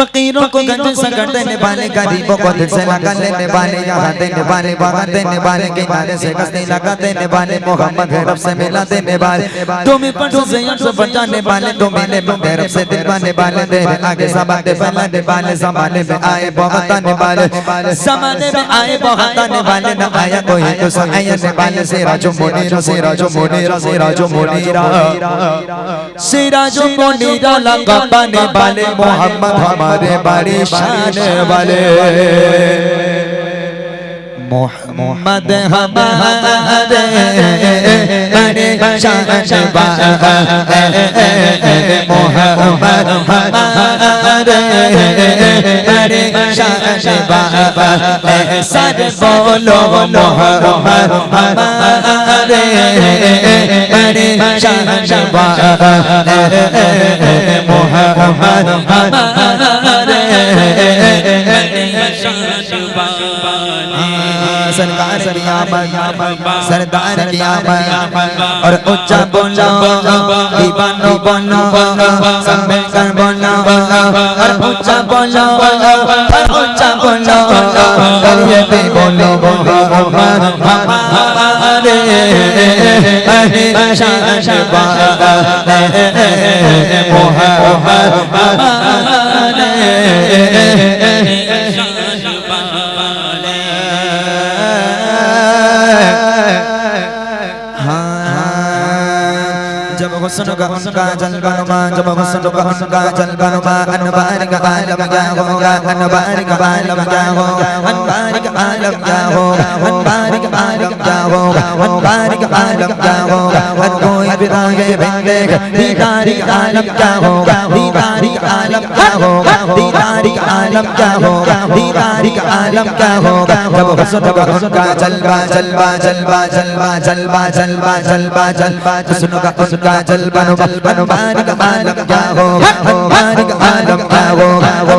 फकीरों को गंज सकड़ देने वाले गरीबों को दिल से लगा लेने वाले यहाँ देने वाले वहाँ देने वाले किनारे से कसने लगा देने वाले मोहम्मद है रब से मिला देने वाले तुम्हें पर से यम से बचाने वाले तुम मिले बंदे रब से दिलवाने वाले तेरे आगे समाते फैलाने वाले जमाने में आए बहुत आने वाले जमाने में आए बहुत आने वाले न आया कोई तो सहायने वाले से राजो मोनीरा से राजो मोनीरा से राजो मोनीरा से राजो मोनीरा लगा पाने वाले मोहम्मद हमारे ہمارے بڑے شان والے محمد ہمارے بڑے شان والے محمد ہمارے بڑے شان والے سر بولو محمد ہمارے بڑے شان والے محمد ہمارے सरकार की आमद सरदार की आमद और ऊंचा बोलो दीवानो बोलो सब मिलकर बोलो और ऊंचा बोलो और ऊंचा बोलो और ये भी बोलो बोलो हमारे शान मोहम्मद حسن کا ان کا جلوہ ما جب حسن کا ان کا جلوہ ما انوار کا عالم کیا ہوگا انوار کا عالم کیا ہوگا انوار आलम जाओ वन बारिक आलम जाओ वन बारिक आलम जाओ वन कोई बिदागे बंदे दीदारी आलम जाओ दीदारी आलम जाओ दीदारी आलम जाओ दीदारी आलम जाओ जब हसो तब का जलवा जलवा जलवा जलवा जलवा जलवा जलवा जलवा जिसनु का उसका जलवा नु बारिक आलम जाओ बारिक आलम जाओ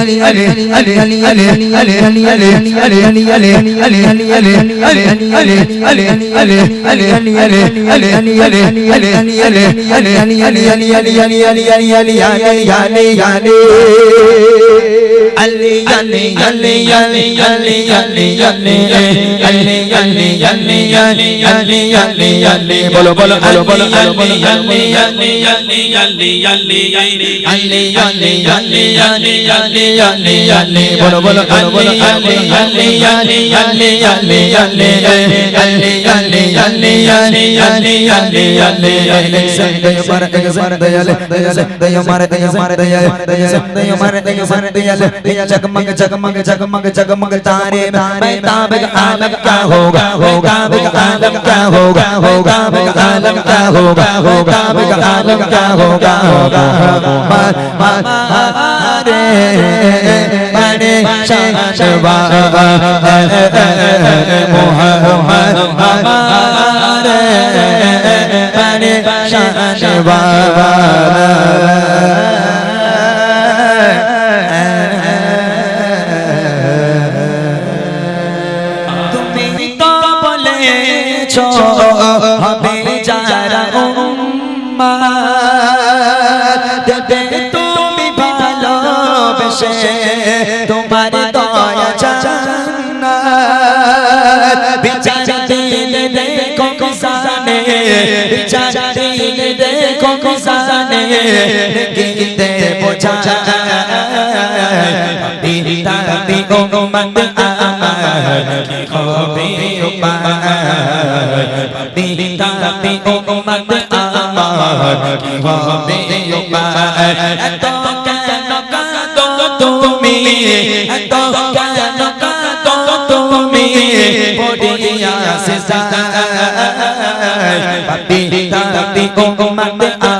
அலி அலி அலி அலி அலி अली अली अली अली अली अली अली अली अली अली अली अली अली अली अली अली अली अली अली अली अली अली अली अली अली अली अली अली बोलो बोलो बोलो बोलो बोलो बोलो बोलो बोलो बोलो बोलो जगमग जगमग जगमग जगमग तारे मैं ताबिक आलम क्या होगा होगा बिक आलम क्या होगा होगा बिक आलम क्या होगा होगा बिक आलम क्या होगा होगा मार मार रे बड़े शाशवा मोहम्मद हमारे बड़े शाशवा গীতে বোঝা পিতা দি উম্মত আমার তুমি? এত কেন কাঁদো তুমি? পড়িয়া সিজদায় পিতা দি উম্মত আমার আমার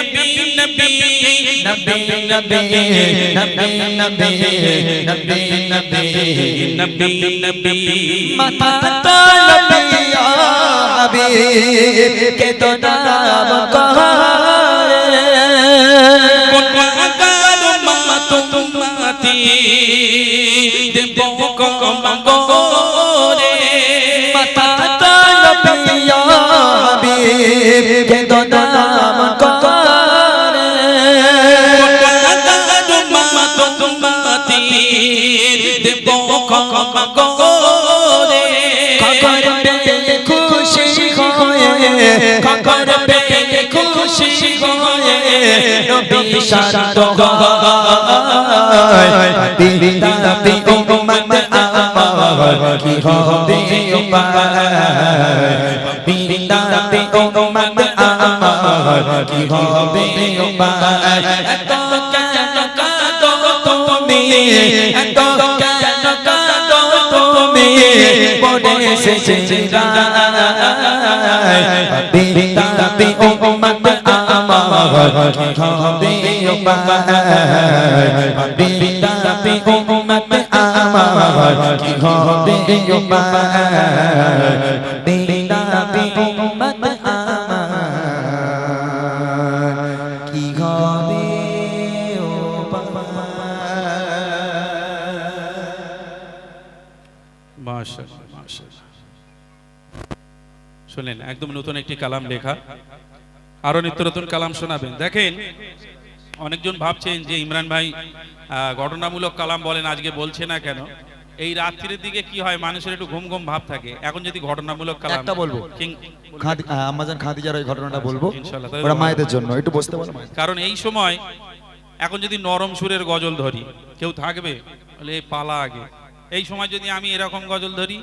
নবী নবী নবী নবী নবী নবী নবী নবী মাথা তলবি হাবিব কে তো নাম কহরে কোন আকার মা তোমাতি দেব কমগরে মাথা তলবি হাবিব কে তো কমগরে খবর পেয়ে খুশি হয়ে খবর পেয়ে খুশি হয়ে নবী শান্ত হয় পি উম্মত আমার কি হবে উপায় পি উম্মত আমার কি হবে উপায় কি ঘরে ও বাবা মাশাআল্লাহ মাশাআল্লাহ শুনলেন একদম নতুন একটি কালাম লেখা। আরও নিত্য নতুন কালাম শোনাবেন। দেখেন অনেকজন ভাবছেন যে ইমরান ভাই ঘটনামূলক কালাম বলেন আজকে বলছে না কেন? এই রাত্রির দিকে কি হয় মানুষের একটু ঘুম ঘুম ভাব থাকে। এখন যদি ঘটনামূলক কালাম একটা বলব। আমাজন খাদিজার ওই ঘটনাটা বলব। ওরা মায়েদের জন্য একটু বসতে বলো কারণ এই সময় এখন যদি নরম সুরের গজল ধরি কেউ থাকবে? বলে পালা আগে। এই সময় যদি আমি এরকম গজল ধরি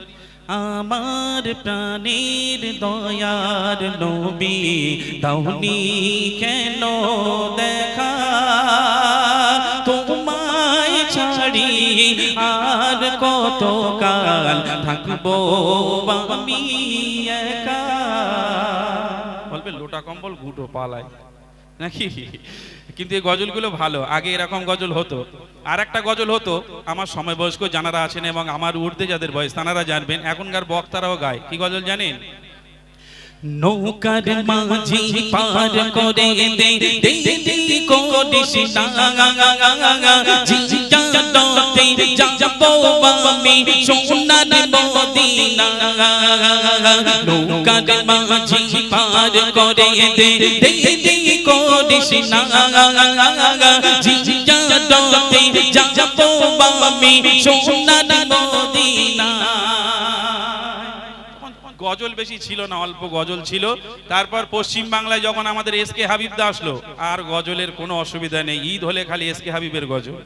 আমার প্রাণের দয়ার নবী দাউনি কেন দেখা? তোমায় ছাড়ি আর কত কাল থাকব আমি একা? বলবে, লোটা কম্বল গুটো পালায়। নাকি? কিন্তু এই গজলগুলো ভালো আগে এরকম গজল হতো আর একটা গজল হতো আমার সময় বয়স্ক জানারা আছেন এবং আমার ঊর্ধ্বে যাদের বয়স তানারা জানবেন এখনকার বক্তারাও গায় কি গজল জানেন নৌকার মাঝি পার করে দে দে দে করিস না জিয়াতে যাব আমি সোনার মদিনা নৌকার মাঝি পার করে দে দে দে গজল বেশি ছিল না, অল্প গজল ছিল। তারপর পশ্চিম বাংলায় যখন আমাদের এস কে হাবিব দা আসলো, আর গজলের কোনো অসুবিধা নেই। ঈদ হলে খালি এস কে হাবিবের গজল।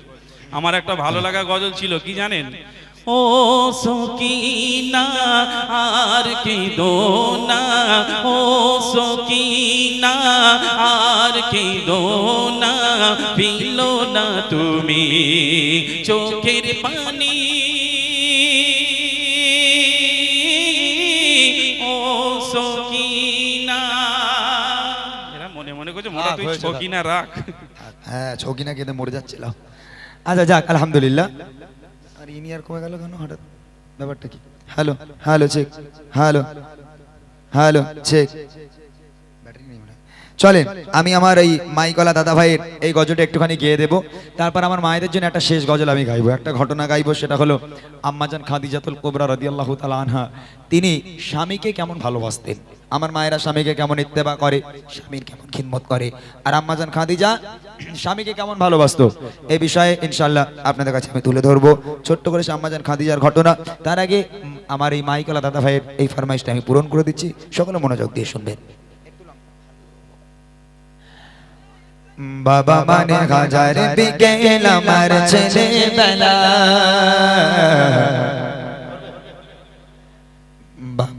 আমার একটা ভালো লাগা গজল ছিল, কি জানেন? ও সকিনা আর কি দোনা? ও সকিনা আর কি দোনা? পিলো না তুমি চোখের পানি। ও সকিনা। এরা মনে মনে করছে মোটা তুই রাখ। হ্যাঁ ছকিনা কেঁদে মরে যাচ্ছিল। আচ্ছা যাক আলহামদুলিল্লাহ। আর ইনি আর কমে গেল কেন? হঠাৎ ব্যাপারটা কি? Hello hello check hello hello check. চলেন, আমি আমার এই মাইকলা দাদা ভাইয়ের এই গজলটা একটুখানি গেয়ে দেবো। তারপর আমার মায়েদের জন্য একটা শেষ গজল আমি গাইবো। একটা ঘটনা গাইবো, সেটা হলো আম্মাজান খাদিজাতুল কোবরা রাদিয়াল্লাহু তাআলা আনহা। তিনি স্বামীকে কেমন ভালোবাসতেন? আমার মায়েরা স্বামীকে কেমন ইত্তেবা করে, স্বামীর কেমন খিদমত করে। আর আম্মাজান খাদিজা স্বামীকে কেমন ভালোবাসতো? এই বিষয়ে ইনশাল্লাহ আপনাদের কাছে আমি তুলে ধরবো। ছোট্ট করে আম্মাজান খাদিজার ঘটনা। তার আগে আমার এই মাইকলা দাদা ভাইয়ের এই ফরমাইশটা আমি পূরণ করে দিচ্ছি। সকলে মনোযোগ দিয়ে শুনবেন। বাবা মানে হাজার বিকেল আমার ছেলেবেলা।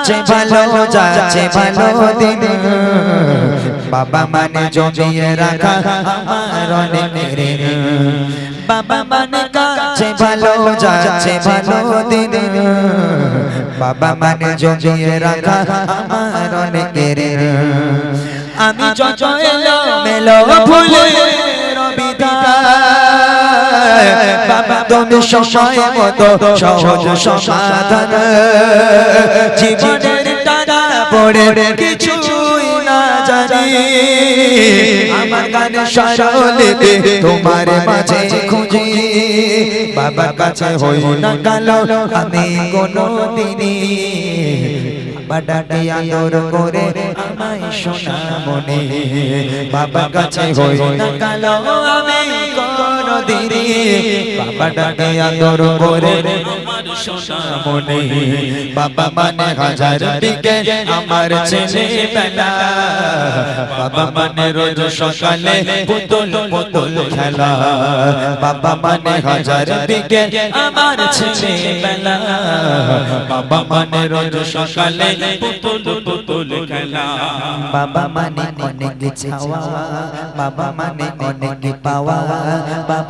কাছে ভালো, যাচ্ছে ভালো দিন। বাবা মানে জমিয়ে রাখা আমার অনেক ঋণ। বাবা মানে কাছে ভালো, যাচ্ছে ভালো দিন। বাবা মানে জমিয়ে রাখা আমার অনেক ঋণ। আমি যত এলো মেলো ভুলে বাবা, তুমি সময় মতো সহজ সমাধান। জীবনের টানা পড়ে কিছুই আমার গানে সরলেতে তোমার মাঝে খুঁজি। বাবার কাছে হই না কালো আমি কোনো দিনই বাডাকে আদর করে আমায় সোনা মনে। বাবা কাছে হই না আমি দিনই বাবা ডাকে আদর করে। মনে বাবা মানে হাজার দিকে আমার ছেলে বেলা। বাবা মানে রোজ সকালে পুতুল পুতুল খেলা। বাবা মানে হাজার দিকে আমার ছেলে বেলা। বাবা মানে রোজ সকালে পুতুল পুতুল খেলা। বাবা মানে অনেক ছাওয়া বাবা মানে অনেক পাওয়া। বাবা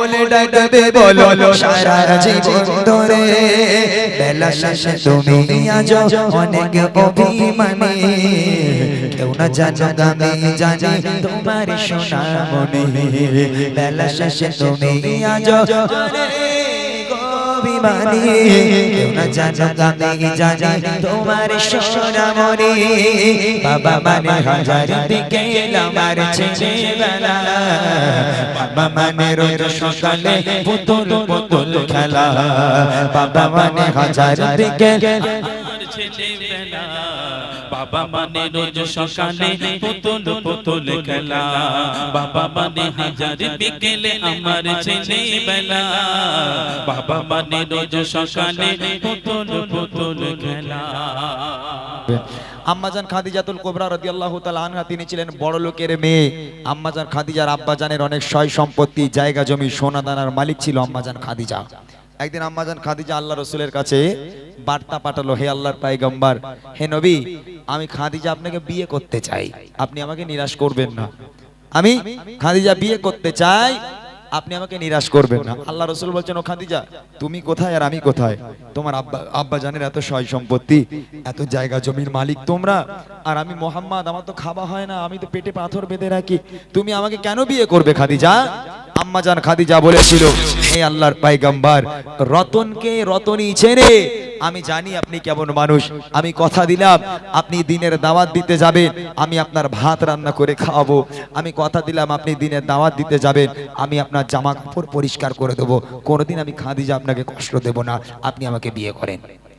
বলে ডাকবে বলো সারা জীবন ধরে। বেলা শেষে তুমি আজ অনেক অভিমানী। কেউ না জানো আমি জানি তোমার সোনা মনে বেলা শেষে তুমি আজ অভিমানী। না জানো আমি জানি তোমার সোনা মনে বাবা মানে হাজার দিকে আমার ছেলেবেলা। বাবা মানে রোজ সকালে পুতুল পুতুল খেলা। বাবা মানে হাজার ছেলেবেলা বাবা মানে রোজ সকালে পুতুল পুতুল খেলা। বাবা মানে হাজার বিকেলে আমার ছেলেবেলা। বাবা মানে রোজ সকালে পুতুল পুতুল খেলা। আম্মাজান খাদিজাতুল কোবরা রাদিয়াল্লাহু তাআলা আনহা, তিনি ছিলেন বড় লোকের মেয়ে। আম্মাজান খাদিজার আব্বাজানের অনেক সয় সম্পত্তি জায়গা জমি সোনা দানার মালিক ছিল আম্মাজান খাদিজা। একদিন আম্মাজান খাদিজা আল্লাহ রসুলের কাছে বার্তা পাঠালো, হে আল্লাহর পাই গম্বার হে নবী, আমি খাদিজা আপনাকে বিয়ে করতে চাই। আপনি আমাকে নিরাশ করবেন না। আমি খাদিজা বিয়ে করতে চাই আপনি আমাকে নিরাশ করবেন না। আল্লাহ রসুল বলছেন, ও খাদিজা, তুমি কোথায় আর আমি কোথায়? তোমার আব্বা আব্বা জানের এত সয় সম্পত্তি, এত জায়গা জমির মালিক তোমরা, আর আমি মোহাম্মদ, আমার তো খাওয়া হয় না, আমি তো পেটে পাথর বেঁধে রাখি। তুমি আমাকে কেন বিয়ে করবে খাদিজা? আম্মা জান খাদিজা বলেছিল, হে আল্লাহর পাইগাম্বার, রতনকে রতনই ছেড়ে আমি জানি আপনি কেমন মানুষ। আমি কথা দিলাম, আপনি দিনের দাওয়াত দিতে যাবেন, আমি আপনার ভাত রান্না করে খাওয়াবো। আমি কথা দিলাম, আপনি দিনের দাওয়াত দিতে যাবেন, আমি আপনার জামা কাপড় পরিষ্কার করে দেবো। কোনোদিন আমি খাদিজা আপনাকে কষ্ট দেব না, আপনি আমাকে বিয়ে করেন।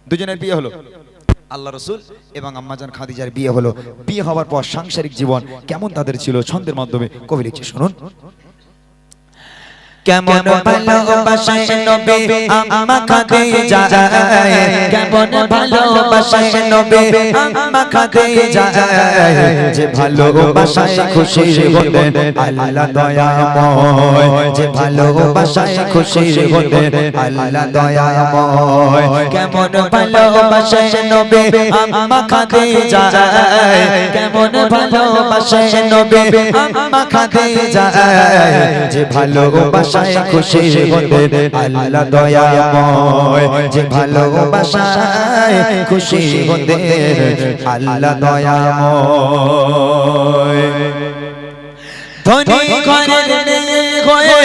দুজনের বিয়ে হলো? আল্লাহ রসুল এবং আম্মাজান খাদিজার বিয়ে হলো। বিয়ে হওয়ার পর সাংসারিক জীবন কেমন তাদের ছিল? ছন্দের মাধ্যমে কবি লিখছে শুনুন। কেমন ভালোবাসায় নবী? আম্মা খাদিজা। কেমন ভালোবাসায় নবী? আম্মা খাদিজা। যে ভালোবাসায় খুশি হতেন আল্লাহ দয়াময়। যে ভালোবাসায় খুশি হতেন আল্লাহ দয়াময়। কেমন ভালোবাসায় নবী? আম্মা খাদিজা। কেমন ভালোবাসায় নবী? আম্মা খাদিজা। যে ভালোবাসায় ভালোবাসায় খুশি হতে আল্লাহ দয়াময়। যে ভালোবাসায় খুশি হতে আল্লাহ দয়াময়। ধনী ঘরের হয়ে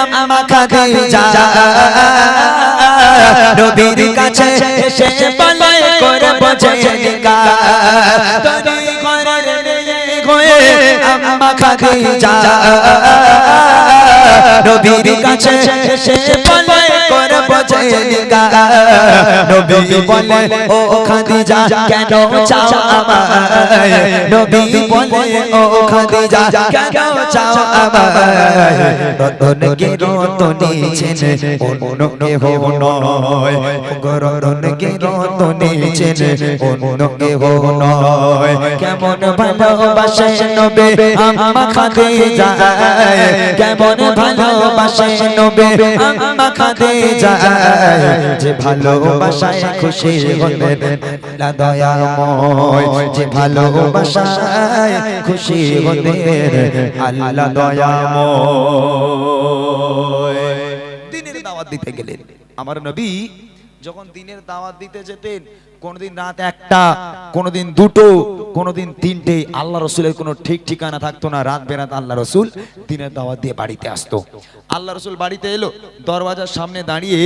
আম্মা খাদিজা নবীর কাছে এসে বলে করে বোঝে ধনী ঘরের হয়ে আম্মা খাদিজা নবীর কাছে এসে বলে করে বোঝে নিকা নবী বলে, ও খাদিজা, কেন চাও আমায়? নবী বলে, ও খাদিজা, কেন চাও আমায়? রতন কে রতনী ছেনে অন্য কেহ নয়। রতন কে রতনী ছেনে অন্য কেহ নয়। কেমন ভালোবাসে নবে আম্মা খাদিজা। কেমন ভালোবাসে নবে, আম্মা খাদিজা। যে ভালোবাসায় খুশি হলেন, আল্লাহ দয়াময়। যে ভালোবাসায় খুশি হলেন, আল্লাহ দয়াময়। দিনের দাওয়াত দিতে গেলেন। আমার নবী যখন দিনের দাওয়াত দিতে যেতেন, কোনদিন রাত একটা, কোনদিন দুটো, কোনদিন তিনটে, আল্লাহ রসুলের কোনো ঠিক ঠিকানা থাকতো না। রাত বেরাত আল্লাহ রসুল দিনের দাওয়াত দিয়ে বাড়িতে আসতো। আল্লাহ রসুল বাড়িতে এলো, দরওয়াজার সামনে দাঁড়িয়ে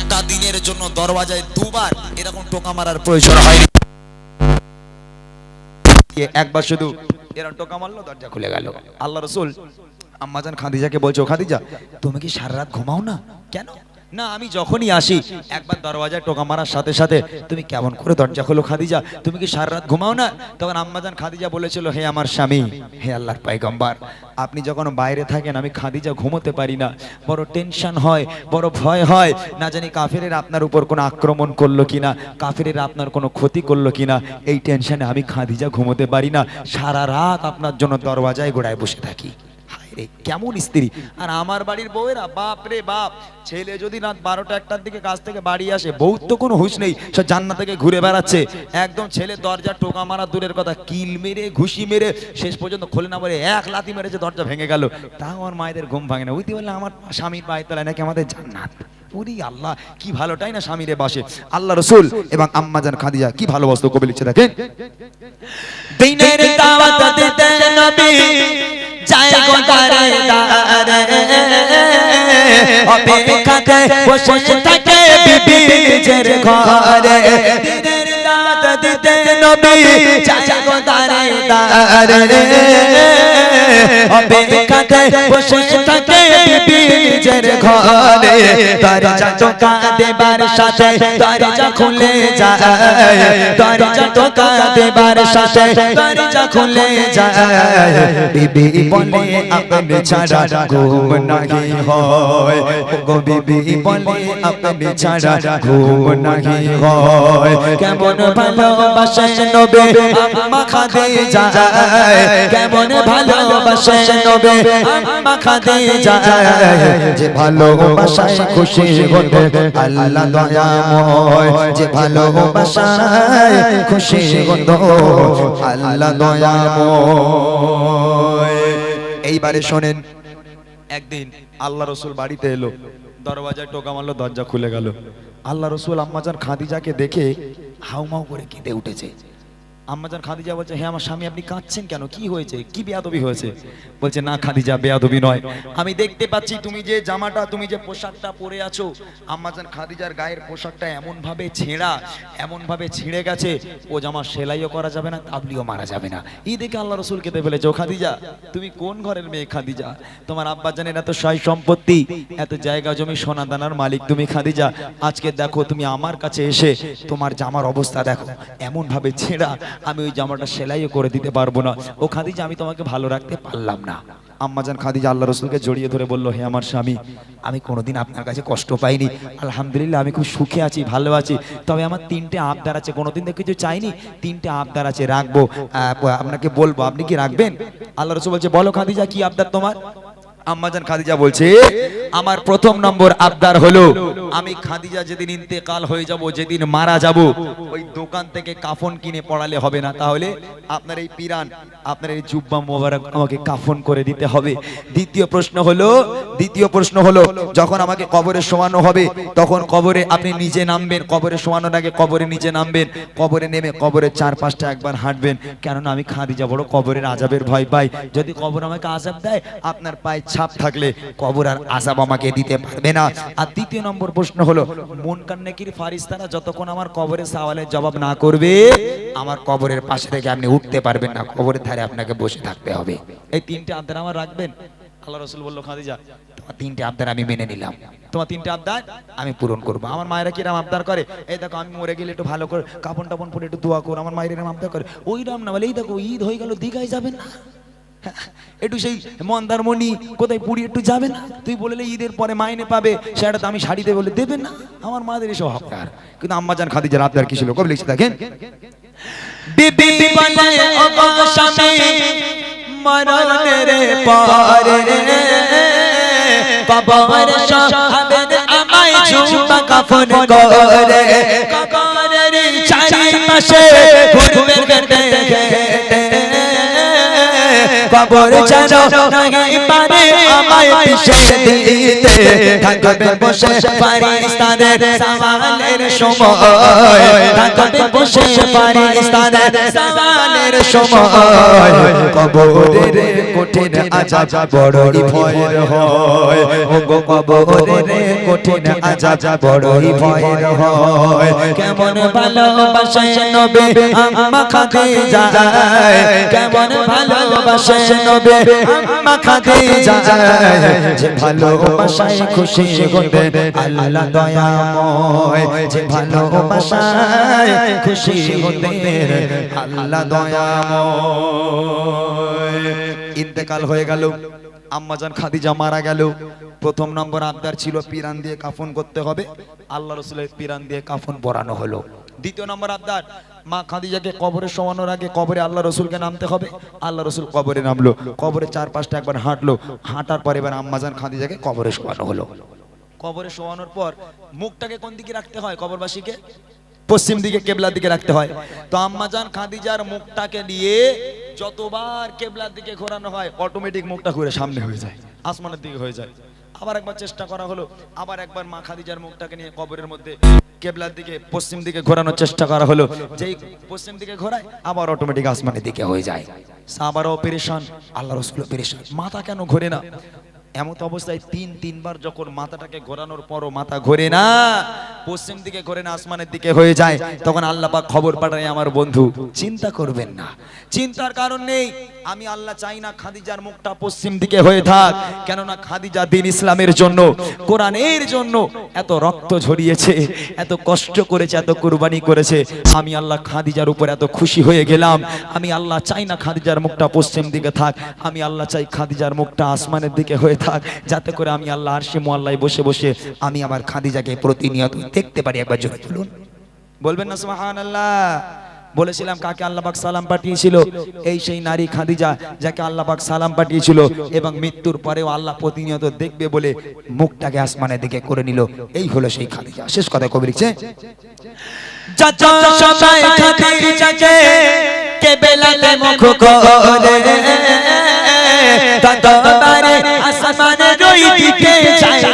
একটা দিনের জন্য দরওয়াজায় দুবার এরকম টোকা মারার প্রয়োজন হয়নি। একবার শুধু এরকম টোকা মারলো, দরজা খুলে গেল। আল্লাহ রসুল, আম্মাজান খাদিজাকে বলছো খাদিজা, তুমি কি সারা রাত ঘুমাও না? কেন? না, আমি যখনই আসি, একবার দরওয়াজায় টোকা মারার সাথে সাথে, তুমি কেমন করে দরজা খোলো খাদিজা? তুমি কি সারা রাত ঘুমাও না? তখন আম্মাজান খাদিজা বলেছিল, হে আমার স্বামী, হে আল্লাহর পাইগম্বার আপনি যখন বাইরে থাকেন, আমি খাদিজা ঘুমোতে পারি না। বড় টেনশন হয়, বড় ভয় হয়, না জানি কাফেরের আপনার উপর কোনো আক্রমণ করল কিনা, কাফেরের আপনার কোনো ক্ষতি করল কিনা। এই টেনশনে আমি খাদিজা ঘুমোতে পারি না। সারা রাত আপনার জন্য দরওয়াজায় গোড়ায় বসে থাকি। কেমন স্ত্রী? আর আমার বাড়ির বউয়েরা, বাপ রে বাপ, ছেলে যদি রাত বারোটা একটার দিকে কাজ থেকে বাড়ি আসে বউ তো কোনো হুঁশ নেই, সে জান্না থেকে ঘুরে বেড়াচ্ছে। একদম ছেলে দরজা টোকা মারা দূরের কথা, কিল মেরে, ঘুষি মেরে, শেষ পর্যন্ত খোলে না বলে এক লাথি মেরেছে, দরজা ভেঙে গেল। তাও আমার মায়েদের ঘুম ভাঙে না। বুঝতে পারলে আমার স্বামীর পায়ের তলায় নাকি আমাদের জান্নাত? আল্লাহ, কি ভালোটাই না স্বামীরে বাসে? আল্লাহ রসুল এবং আম্মাজান খাদিজা, কি ভালোবাসতো কবি লিখছে দেখেন। যায় গো দারে দারে। অপেক্ষাতে বসে থাকে বিবি নিজের ঘরে। দিতে নবী যায় গো দারে দারে। অপেক্ষাতে বসে থাকে বিবি নিজের ঘরে দরজা টোকা দেবার সাথে দরজা খুলে যায়। দরজা টোকা দেবার সাথে দরজা খুলে যায়। বিবি বলে আপনি ছাড়া ঘুম নাহি হয়। গো বিবি বলে আপনি ছাড়া ঘুম নাহি হয়। কেমন ভালোবাসে নবে? আম্মা খাদে যায় কেমন ভালোবাসে নবে? আম্মা খাদে যায় ভালোবাসায় খুশি হতে আল্লাহ দয়াময়। যে ভালোবাসায় খুশি হতো আল্লাহ দয়াময়। এইবারে শোনেন একদিন আল্লাহ রসুল বাড়িতে এলো দরওয়াজায় টোকা মারলো দরজা খুলে গেল। আল্লাহ রসুল আম্মাজান খাদিজাকে দেখে হাউমাউ করে কেঁদে উঠেছে। আম্মাজান খাদিজা বলছে হ্যাঁ আমার স্বামী, আপনি কাঁদছেন কেন? কি হয়েছে? কি বেয়াদবি হয়েছে? বলছে, না খাদিজা, বেয়াদবি নয়। আমি দেখতে পাচ্ছি তুমি যে জামাটা, তুমি যে পোশাকটা পরে আছো, আম্মাজান খাদিজার গায়ের পোশাকটা এমন ভাবে ছেঁড়া এমন ভাবে ছিঁড়ে গেছে, ও জামা সেলাইও করা যাবে না, তাবলিও মারা যাবে না। এই দেখে আল্লাহ রসুল কেঁদে ফেলেছে, ও খাদিজা, তুমি কোন ঘরের মেয়ে খাদিজা? তোমার আব্বা জানেন এত সয় সম্পত্তি, এত জায়গা জমি, সোনা দানার মালিক তুমি খাদিজা? আজকে দেখো তুমি আমার কাছে এসে তোমার জামার অবস্থা দেখো এমন ভাবে ছেঁড়া আমি ওই জামাটা সেলাইও করে দিতে পারব না। ও খাদিজা, আমি তোমাকে ভালো রাখতে পারলাম না। আম্মাজান খাদিজা আল্লাহ রসুলকে জড়িয়ে ধরে বলল, হে আমার স্বামী, আমি কোনোদিন আপনার কাছে কষ্ট পাইনি। আলহামদুলিল্লাহ, আমি খুব সুখে আছি, ভালো আছি। তবে আমার তিনটে আবদার আছে, কোনোদিন তো কিছু চাইনি। তিনটে আবদার আছে, রাখব। আপনাকে বলব, আপনি কি রাখবেন? আল্লাহ রসুল বলছে, বলো খাদিজা, কি আবদার তোমার? আম্মাজান খাদিজা বলছে, আমার প্রথম নম্বর আবদার হলো, আমি খাদিজা যেদিন ইন্তেকাল হয়ে যাব, যেদিন মারা যাব, ওই দোকান থেকে কাফন কিনে পড়ালে হবে না। তাহলে আপনার এই পিরান, আপনার এই জুব্বা মোবারক আমাকে কাফন করে দিতে হবে। দ্বিতীয় প্রশ্ন হলো, দ্বিতীয় প্রশ্ন হলো, যখন আমাকে কবরে শোয়ানো হবে, তখন কবরে আপনি নিজে নামবেন, কবরে শোয়ানোর আগে কবরে নিচে নামবেন, কবরে নেমে কবরের চার পাঁচটা একবার হাঁটবেন। কেননা আমি খাদিজা বড় কবরের আজাবের ভয় পাই। যদি কবর আমাকে আজাব দেয়, আপনার পায়ে ছাপ থাকলে কবর আর আজাব আমাকে দিতে পারবে না। আর তৃতীয় নম্বর প্রশ্ন হলো, মন কান্নাকির ফারিস্তারা যতক্ষণ আমার কবরের সওয়ালের জবাব না করবে, আমার কবরের পাশে থেকে আপনি উঠতে পারবেন না, কবরের ধারে আপনাকে বসে থাকতে হবে। এই তিনটে আবদার আমার রাখবেন? আল্লাহ রসুল বলল, খাদিজা, তোমার তিনটে আবদার আমি মেনে নিলাম। তোমার তিনটে আবদার আমি পূরণ করব। আমার মায়েরা কিরাম আবদার করে? এই দেখো, আমি মরে গেলে একটু ভালো করে কাপন টাপন পরে একটু দোয়া করো, আমার মায়ের এরম আবদার করে। ওই রাম না বলে, এই দেখো, ঈদ হয়ে গেল, দীঘায় যাবেন না। একটু সেই মন্দারমণি কোথায় পুরী একটু যাবে না? তুই বললে ঈদের পরে মাইনে পাবে সেটা তো আমি শাড়ি দেবে বলে দেবে না। আমার মাদের এসব আবদার কিন্তু আম্মা জান খাদিজার আবদার কি ছিল? কবে লিখছে দেখেন? মরণের পরে। কবর সাহাবের আমায় ঝুমা কাফন করে। কবরের চারিপাশে ঘুরবে কেটে কবর জানো নাহি পারে আমায় পিছে দিতে থাকবে বসে পারিস্তানের সওয়ালের সময়। থাকবে বসে পারিস্তানের সওয়ালের সময়। কবরের কঠিন আজাব বড়ই ভয়ের হয়। ও গো কবরের কঠিন আজাব বড়ই ভয়ের হয়। কেমন ভালোবাসে নবে আম্মা খাদিজা। কেমন ভালোবাসে নবে আম্মা খাদিজা। যে ভালোবাসায় খুশি আল্লাহ দয়াময়। যে ভালোবাসায় খুশি হতে আল্লাহ দয়াময়। ইন্তেকাল হয়ে গেল। আম্মাজান খাদিজা মারা গেল। প্রথম নম্বর আবদার ছিল পিরান দিয়ে কাফন করতে হবে। আল্লাহ রসুলের পিরান দিয়ে কাফন পরানো হলো। দ্বিতীয় নম্বর আবদার, মা খাদিজাকে কবরে শোয়ানোর আগে কবরে আল্লাহ রসুলকে নামতে হবে। আল্লাহ রসুল কবরে নামলো, কবরে চার পাঁচটা একবার হাঁটলো, হাঁটার পর এবার আম্মাজান খাদিজাকে কবরে শোয়ানো হলো। কবরে শোয়ানোর পর মুখটাকে কোন দিকে রাখতে হয়? কবরবাসীকে? পশ্চিম দিকে, কেবলার দিকে রাখতে হয়। তো আম্মাজান খাদিজার মুখটাকে নিয়ে যতবার কেবলার দিকে ঘোরানো হয় অটোমেটিক মুখটা ঘুরে সামনে হয়ে যায়, আসমানের দিকে হয়ে যায়। আবার একবার চেষ্টা করা হলো, আবার একবার মা খাদিজার মুখটাকে নিয়ে কবরের মধ্যে কেবলার দিকে, পশ্চিম দিকে ঘোরানোর চেষ্টা করা হলো। যেই পশ্চিম দিকে ঘোরায়, আবার অটোমেটিক আসমানের দিকে হয়ে যায়। সাহাবারাও পেরেশান আল্লাহ রসুল পেরেশান মাথা কেন ঘোরে না? এমত অবস্থায় তিন, তিনবার যখন মাথাটাকে ঘোরানোর পরও মাথা ঘোরে না, পশ্চিম দিকে ঘোরে না, আসমানের দিকে হয়ে যায়, তখন আল্লাহ পাক খবর পাঠায়, আমার বন্ধু, চিন্তা করবেন না, চিন্তার কারণ নেই, আমি আল্লাহ চাই না খাদিজার মুখটা পশ্চিম দিকে হয়ে থাক, কেননা খাদিজা দিন ইসলামের জন্য, কোরআনের জন্য এত রক্ত ঝরিয়েছে, এত কষ্ট করেছে, এত কুরবানি করেছে, আমি আল্লাহ খাদিজার উপর এত খুশি হয়ে গেলাম, আমি আল্লাহ চাই না খাদিজার মুখটা পশ্চিম দিকে থাক, আমি আল্লাহ চাই খাদিজার মুখটা আসমানের দিকে হয়ে থাক যাতে করে আমি আল্লাহ আরশে মোয়াল্লায় বসে বসে আমি আমার খাদিজাকে প্রতিনিয়ত দেখতে পারি একবার জোরে বলুন বলবেন না, সুবহানাল্লাহ। বলেছিলাম কাকে আল্লাহ পাক সালাম পাঠিয়েছিল? এই সেই নারী খাদিজা যাকে আল্লাহ পাক সালাম পাঠিয়েছিল এবং মৃত্যুর পরেও আল্লাহ প্রতিনিয়ত দেখবে বলে মুখটাকে আসমানের দিকে করে নিল। এই হলো সেই খাদিজা। শেষ কথা কবি লিখছে ততবারে আসমানে রই দিকে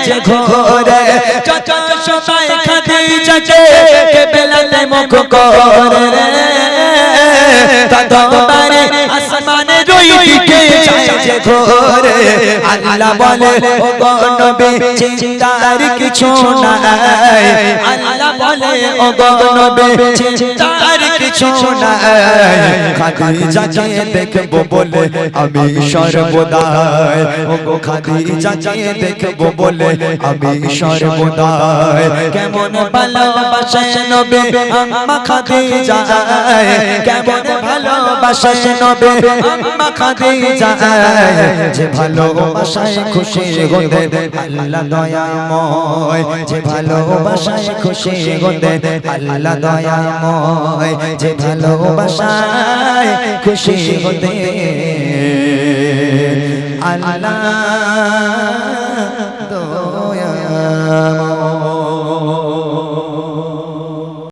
যে ঘোরে। যত সবাই খাদিজাকে কেবেলাতে মুখ করে। ততবারে আসমানে রই দিকে যায় ঘোরে। আল্লাহ বলে, ও নবী, চিন্তার কিছু নাই। আল্লাহ বলে, ও নবী চিন্তার কিছু নাই। খাদিজাকে দেখব বলে আমি সর্বদাই। ও খাদিজাকে দেখব বলে আমি সর্বদাই। কেমন ভালোবাসে নবী আম্মা খাদিজা কেমন ভালোবাসে নবী আম্মা খাদিজা যে ভালোবাসায় খুশি হতে আল্লাহ দয়াময়। যে ভালোবাসায় খুশি হতে আল্লাহ দয়াময়। যে ভালোবাসায় খুশি হতে। আল্লাহ দয়াময়